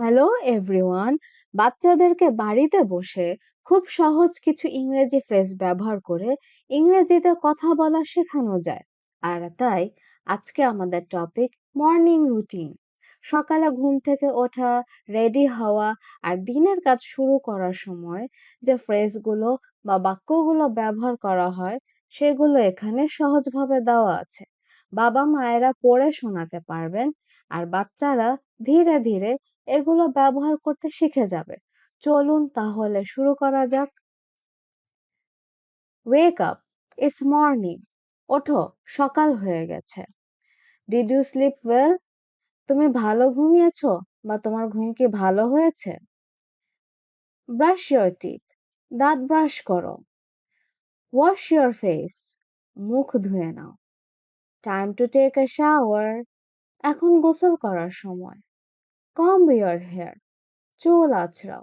Hello everyone বাচ্চাদেরকে বাড়িতে বসে খুব সহজ কিছু ইংরেজি ফ্রেজ ব্যবহার করে ইংরেজিতে কথা বলা শেখানো যায়। আর তাই আজকে আমাদের টপিক মর্নিং রুটিন সকালে ঘুম থেকে ওঠা রেডি হওয়া আর দিনের কাজ শুরু করার সময় যে ফ্রেজগুলো বা বাক্যগুলো ব্যবহার করা হয়, সেগুলো এখানে সহজভাবে দেওয়া আছে। বাবা মায়েরা পড়ে শোনাতে পারবেন আর বাচ্চারা ধীরে ধীরে এগুলো ব্যবহার করতে শিখে যাবে। চলুন তাহলে শুরু করা যাক। ওয়েক আপ ইটস মর্নিং ওঠো, সকাল হয়ে গেছে। ডিড ইউ স্লিপ ওয়েল তুমি ভালো ঘুমিয়েছ বা তোমার ঘুম কি ভালো হয়েছে? ব্রাশ ইয়োর টিথ দাঁত ব্রাশ করো। ওয়াশ ইয়োর ফেস মুখ ধুয়ে নাও। Time to take a shower এখন গোসল করার সময়। কম ইয়োর হেয়ার চুল আছড়াও।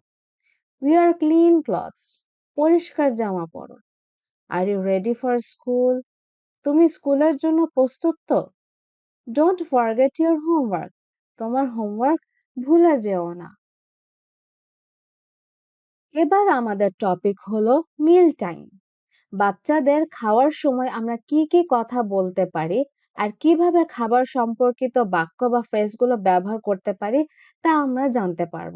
উইয়ার ক্লিন ক্লথস পরিষ্কার জামা পরো। Are you ready for school তুমি স্কুলের জন্য প্রস্তুত তো? ডোন্ট ফরগেট ইউর হোমওয়ার্ক তোমার হোমওয়ার্ক ভুলে যেও না। এবার আমাদের টপিক হলো মিল টাইম বাচ্চাদের খাওয়ার সময় আমরা কি কি কথা বলতে পারি? আর কীভাবে খাবার সম্পর্কিত বাক্য বা ফ্রেজগুলো ব্যবহার করতে পারি তা আমরা জানতে পারব।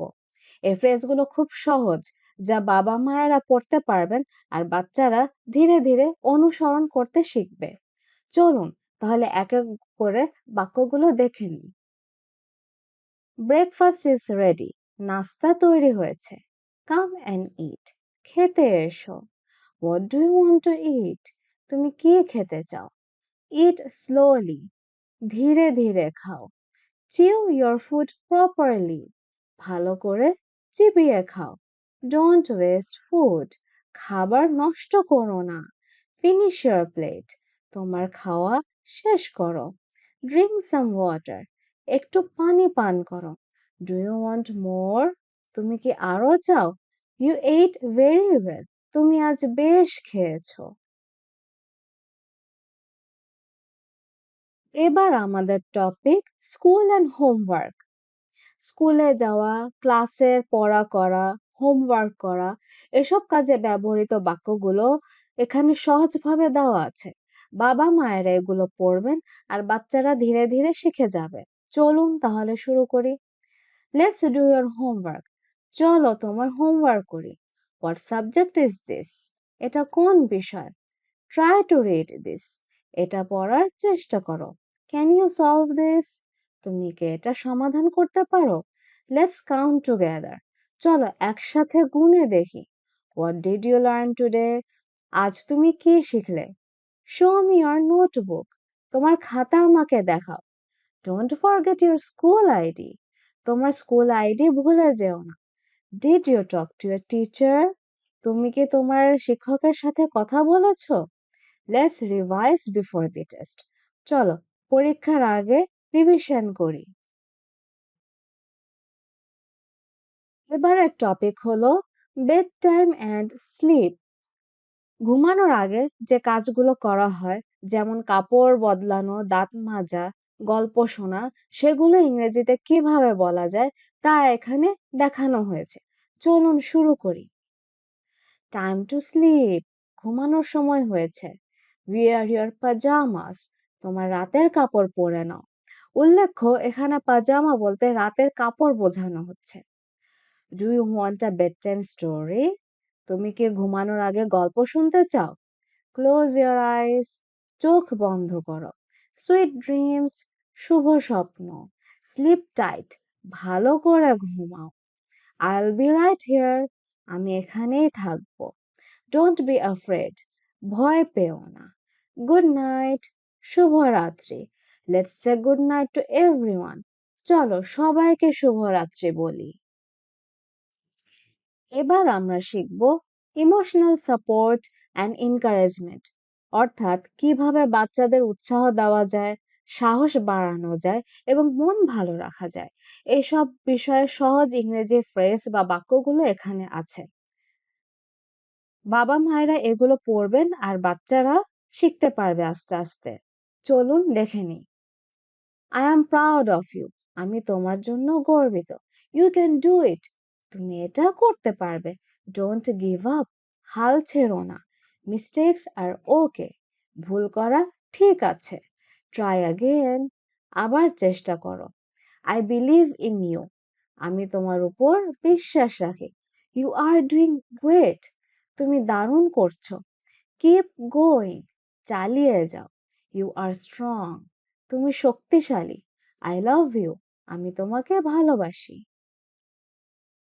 এই ফ্রেজগুলো খুব সহজ, যা বাবা মায়েরা পড়তে পারবেন আর বাচ্চারা ধীরে ধীরে অনুসরণ করতে শিখবে। চলুন তাহলে এক এক করে বাক্যগুলো দেখে নিই। ব্রেকফাস্ট ইজ রেডি নাস্তা তৈরি হয়েছে। কাম অ্যান্ড ইট খেতে এসো। What do you want to eat তুমি কি খেতে চাও? ইট স্লোলি ধীরে ধীরে খাও। চিউ ইয়োর ফুড প্রপারলি ভালো করে চিবিয়ে খাও। ডোন্ট ওয়েস্ট ফুড খাবার নষ্ট করো না। ফিনিশ ইয়োর প্লেট তোমার খাওয়া শেষ করো। ড্রিঙ্ক সাম ওয়াটার একটু পানি পান করো। ডু ইউ ওয়ান্ট মোর তুমি কি আরও চাও? ইউ এইট ভেরি ওয়েল তুমি আজ বেশ খেয়েছো। এবার আমাদের টপিক স্কুল অ্যান্ড হোমওয়ার্ক স্কুলে যাওয়া ক্লাসের পড়া করা হোমওয়ার্ক করা, এসব কাজে ব্যবহৃত বাক্যগুলো এখানে সহজভাবে দেওয়া আছে। বাবা মায়েরা এগুলো পড়বেন আর বাচ্চারা ধীরে ধীরে শিখে যাবে। চলুন তাহলে শুরু করি। লেটস ডু ইয়োর হোমওয়ার্ক চলো তোমার হোমওয়ার্ক করি। হোয়াট সাবজেক্ট ইজ দিস এটা কোন বিষয়? ট্রাই টু রিড দিস এটা পড়ার চেষ্টা করো। ক্যান ইউ সলভ দিস তুমি কি এটা সমাধান করতে পারো? লেটস কাউন্ট টুগেদার চলো একসাথে গুনে দেখি। What did you learn today আজ তুমি কি শিখলে? শো মি ইয়োর নোটবুক তোমার খাতা আমাকে দেখাও। Don't forget your school ID তোমার স্কুল আইডি ভুলে যেও না। Did you talk to your teacher তুমি কি তোমার শিক্ষকের সাথে কথা বলেছ? Let's revise before the test চলো, পরীক্ষার আগে রিভিশন করি। এবারের টপিক হলো বেড টাইম অ্যান্ড স্লিপ ঘুমানোর আগে যে কাজগুলো করা হয়, যেমন কাপড় বদলানো, দাঁত মাজা, গল্প শোনা, সেগুলো ইংরেজিতে কীভাবে বলা যায় তা এখানে দেখানো হয়েছে। চলুন শুরু করি। টাইম টু স্লিপ ঘুমানোর সময় হয়েছে। উইয়ার ইয়ার পাজামাস তোমার রাতের কাপড় পরে নাও। উল্লেখ্য, এখানে পাজামা বলতে রাতের কাপড় বোঝানো হচ্ছে। Do you want a bedtime story তুমি কি ঘুমানোর আগে গল্প শুনতে চাও? ক্লোজ ইয়ার আইস চোখ বন্ধ করো। সুইট ড্রিমস শুভ স্বপ্ন। স্লিপ টাইট ভালো করে ঘুমাও। আইল বি রাইট হিয়ার আমি এখানেই থাকব। ডোন্ট বি আফ্রেড ভয় পেও না। গুড নাইট শুভরাত্রি। Let's say good night to everyone চলো সবাইকে শুভরাত্রি বলি। এবার আমরা শিখব ইমোশনাল সাপোর্ট অ্যান্ড এনকারেজমেন্ট অর্থাৎ কীভাবে বাচ্চাদের উৎসাহ দেওয়া যায়, সাহস বাড়ানো যায় এবং মন ভালো রাখা যায়। এসব বিষয়ে সহজ ইংরেজি ফ্রেজ বা বাক্যগুলো এখানে আছে। বাবা মায়েরা এগুলো পড়বেন আর বাচ্চারা শিখতে পারবে আস্তে আস্তে। চলুন দেখে নিই I am proud of you আমি তোমার জন্য গর্বিত। ইউ ক্যান ডু ইট তুমি এটা করতে পারবে। ডোন্ট গিভ আপ হাল ছেড়ো না। মিস্টেক্স আর ওকে ভুল করা ঠিক আছে। ট্রাই অ্যাগেন আবার চেষ্টা করো। আই বিলিভ ইন ইউ আমি তোমার উপর বিশ্বাস রাখি। ইউ আর ডুইং গ্রেট তুমি দারুণ করছ। কিপ গোয়িং চালিয়ে যাও। ইউ আর স্ট্রং তুমি শক্তিশালী। আই লাভ ইউ আমি তোমাকে ভালোবাসি।